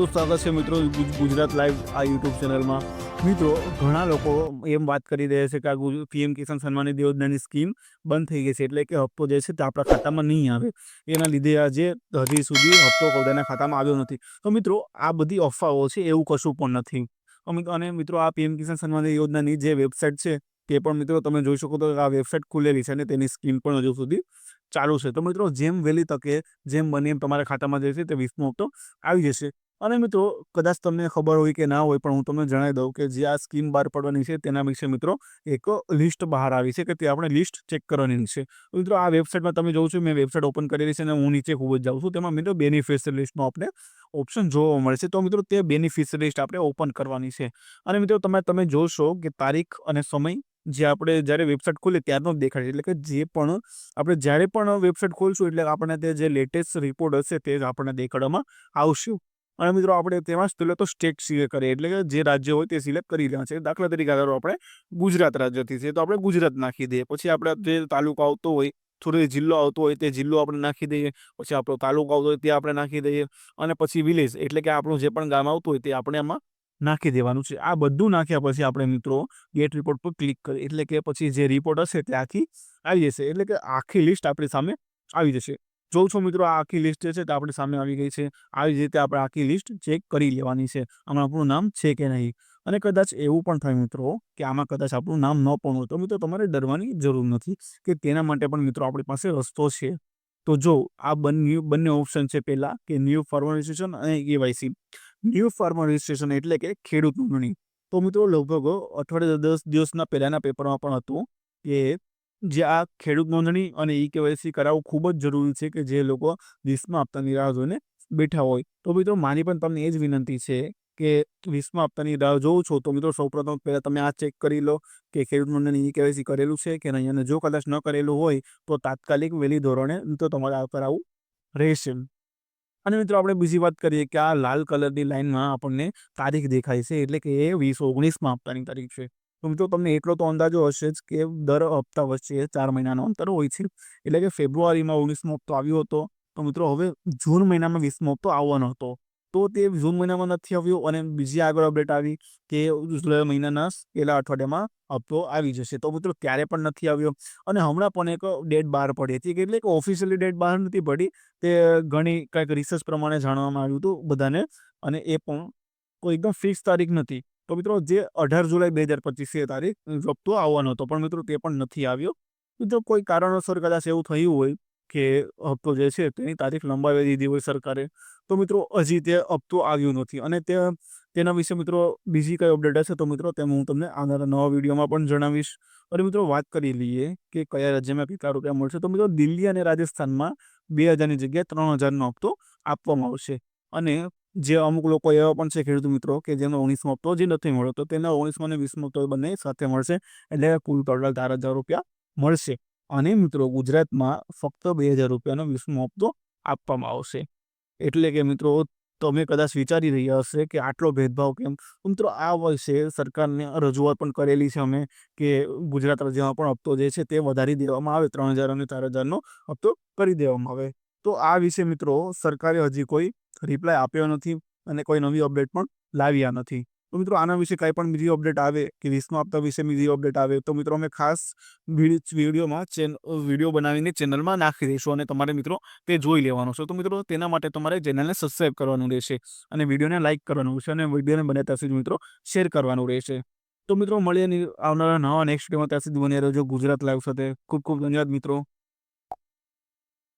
તો સ્વાગત છે મિત્રો ગુજરાત લાઈવ આ યુટ્યુબ ચેનલમાં. મિત્રો, ઘણા લોકો એમ વાત કરી રહ્યા છે કે આ પીએમ કિસાન સન્માન નિધિ યોજનાની સ્કીમ બંધ થઈ ગઈ છે. એટલે કે હપ્તો જે છે તે આપણા ખાતામાં નહીં આવે. એના લીધે આજે હજી સુધી હપ્તો બધાના ખાતામાં આવ્યો નથી. તો મિત્રો, આ બધી અફવાઓ છે એવું કશું પણ નથી. અને મિત્રો, આ પીએમ કિસાન સન્માન યોજનાની જે વેબસાઇટ છે તે પણ મિત્રો તમે જોઈ શકો તો આ વેબસાઇટ ખુલેલી છે અને તેની સ્કીમ પણ હજુ સુધી ચાલુ છે. તો મિત્રો, જેમ વહેલી તકે જેમ બને એમ તમારા ખાતામાં જે છે તે વીસમો હપ્તો આવી જશે. અને મિત્રો, કદાચ તમને ખબર હોય કે ના હોય, પણ હું તમને જણાવી દઉં કે જે આ સ્કીમ બહાર પડવાની છે, તેના વિશે મિત્રો એક લિસ્ટ બહાર આવી છે કે તે આપણે લિસ્ટ ચેક કરવાની છે. મિત્રો, આ વેબસાઇટમાં તમે જોઉં છું મેં વેબસાઇટ ઓપન કરેલી છે અને હું નીચે ખૂબ જ જાઉં છું. તેમાં મિત્રો બેનિફિશિયલ લિસ્ટનો આપણે ઓપ્શન જોવા મળે છે. તો મિત્રો, તે બેનિફિશિયલ લિસ્ટ આપણે ઓપન કરવાની છે. અને મિત્રો, તમે તમે જોશો કે તારીખ અને સમય જે આપણે જ્યારે વેબસાઇટ ખોલીએ ત્યારનો જ છે. એટલે કે જે પણ આપણે જ્યારે પણ વેબસાઇટ ખોલશું, એટલે આપણને તે જે લેટેસ્ટ રિપોર્ટ હશે તે જ આપણને દેખાડવામાં આવશે. અને મિત્રો આપણે તેમાં પહેલાં તો સ્ટેટ સિલેક્ટ કરીએ, એટલે કે જે રાજ્ય હોય તે સિલેક્ટ કરી રહ્યા છે. દાખલા તરીકે ધારો આપણે ગુજરાત રાજ્યથી છે, તો આપણે ગુજરાત નાખી દઈએ. પછી આપણે જે તાલુકો આવતો હોય, થોડો જિલ્લો આવતો હોય, તે જિલ્લો આપણે નાખી દઈએ. પછી આપણો તાલુકો આવતો હોય, તે આપણે નાખી દઈએ. અને પછી વિલેજ, એટલે કે આપણું જે પણ ગામ આવતું હોય, તે આપણે આમાં નાખી દેવાનું છે. આ બધું નાખ્યા પછી આપણે મિત્રો ગેટ રિપોર્ટ પર ક્લિક કરીએ. એટલે કે પછી જે રિપોર્ટ હશે તે આખી આવી જશે. એટલે કે આખી લિસ્ટ આપણી સામે આવી જશે. જોઉં છો મિત્રો, આ આખી લિસ્ટ જે છે તે આપણી સામે આવી ગઈ છે. આવી જ રીતે આપણે આખી લિસ્ટ ચેક કરી લેવાની છે. આમાં આપણું નામ છે કે નહીં? અને કદાચ એવું પણ થાય મિત્રો, કે આમાં કદાચ આપણું નામ ન પણ હોય, તો મિત્રો તમારે ડરવાની જરૂર નથી, કે તેના માટે પણ મિત્રો આપણી પાસે રસ્તો છે. તો જો આ બંને બંને ઓપ્શન છે પહેલા, કે ન્યૂ ફાર્મર રજિસ્ટ્રેશન અને કેવાયસી ન્યૂ ફાર્મર રજિસ્ટ્રેશન એટલે કે ખેડૂત નોંધણી. તો મિત્રો, લગભગ અઠવાડિયે દસ દિવસના પહેલાંના પેપરમાં પણ હતું કે જે આ ખેડૂત નોંધણી અને ઈ કેવાયસી કરાવવું ખૂબ જ જરૂરી છે કે જે લોકો વીસમા હપ્તાની રાહ જોઈને બેઠા હોય. તો મિત્રો, મારી પણ તમને એ જ વિનંતી છે કે વીસમાં હપ્તાની રાહ જોઉં છો, તો મિત્રો સૌપ્રથમ પહેલાં તમે આ ચેક કરી લો કે ખેડૂત નોંધણી ઈ કેવાયસી કરેલું છે કે નહીં અને જો કદાચ ન કરેલું હોય, તો તાત્કાલિક વહેલી ધોરણે તો તમારે આ કરાવવું રહેશે. અને મિત્રો, આપણે બીજી વાત કરીએ કે આ લાલ કલરની લાઇનમાં આપણને તારીખ દેખાય છે, એટલે કે એ વીસ ઓગણીસમાં હપ્તાની તારીખ છે. તો મિત્રો, તમને એટલો તો અંદાજો હશે જ કે દર હપ્તા વચ્ચે ચાર મહિનાનો અંતર હોય છે. એટલે કે ફેબ્રુઆરીમાં ઓગણીસમો હપ્તો આવ્યો હતો. તો મિત્રો, હવે જૂન મહિનામાં વીસમો હપ્તો આવવાનો હતો. તો તે જૂન મહિનામાં નથી આવ્યો અને બીજી આગળ અપડેટ આવી કે જુલાઈ મહિનાના પહેલા અઠવાડિયામાં હપ્તો આવી જશે. તો મિત્રો ત્યારે પણ નથી આવ્યો. અને હમણાં પણ એક ડેટ બહાર પડી હતી. એટલે કે ઓફિશિયલી ડેટ બહાર નથી પડી. તે ઘણી કંઈક રિસર્ચ પ્રમાણે જાણવામાં આવ્યું હતું બધાને. અને એ પણ કોઈ એકદમ ફિક્સ તારીખ નથી. તો મિત્રો જે અઢાર જુલાઈ બે હજાર પચીસ એ તારીખ હપ્તો આવવાનો હતો, પણ મિત્રો તે પણ નથી આવ્યો. મિત્રો કોઈ કારણોસર કદાચ એવું થયું હોય કે હપ્તો જે છે તેની તારીખ લંબાવી દીધી હોય સરકારે, તો મિત્રો હજી તે હપ્તો આવ્યો નથી. અને તે તેના વિશે મિત્રો બીજી કઈ અપડેટ હશે તો મિત્રો તેમ હું તમને આગળના નવા વિડીયોમાં પણ જણાવીશ. અને મિત્રો વાત કરી લઈએ કે કયા રાજ્યમાં કેટલા રૂપિયા મળશે, તો મિત્રો દિલ્હી અને રાજસ્થાનમાં બે હજારની જગ્યાએ ત્રણ હજારનો હપ્તો આપવામાં આવશે. અને જે અમુક લોકો એવા પણ છે ખેડૂત મિત્રો કે જેનો ઓગણીસમો હપ્તો જે નથી મળ્યો, તો તેના ઓગણીસમો અને વીસમો હપ્તો બંને સાથે મળશે એટલે કુલ ટોટલ ચાર હજાર રૂપિયા મળશે. અને મિત્રો ગુજરાતમાં ફક્ત બે હજાર રૂપિયાનો વીસમો હપ્તો આપવામાં આવશે. એટલે કે મિત્રો તમે કદાચ વિચારી રહ્યા હશે કે આટલો ભેદભાવ કેમ? મિત્રો આ વર્ષે સરકારને રજૂઆત પણ કરેલી છે અમે કે ગુજરાત રાજ્યમાં પણ હપ્તો જે છે તે વધારી દેવામાં આવે, ત્રણ હજાર અને ચાર હજારનો હપ્તો કરી દેવામાં આવે. તો આ વિશે મિત્રો સરકારે હજી કોઈ રિપ્લાય આપ્યો નથી અને કોઈ નવી અપડેટ પણ લાવ્યા નથી. તો મિત્રો, આના વિશે કંઈ પણ બીજી અપડેટ આવે કે વીસમા હપ્તા વિશે બીજી અપડેટ આવે, તો મિત્રો અમે ખાસ વિડીયોમાં ચેન, વીડિયો બનાવીને ચેનલમાં નાખી દઈશું અને તમારે મિત્રો તે જોઈ લેવાનો છે. તો મિત્રો, તેના માટે તમારે ચેનલને સબસ્ક્રાઈબ કરવાનું રહેશે અને વિડીયોને લાઇક કરવાનું રહેશે અને વિડીયોને બને ત્યાં સુધી મિત્રો શેર કરવાનું રહેશે. તો મિત્રો, મળીએ આવનારા નવા નેક્સ્ટ ડેમાં ત્યાં સુધી બની રહેજો. ગુજરાત લાઈવ સાથે. ખૂબ ખૂબ ધન્યવાદ મિત્રો.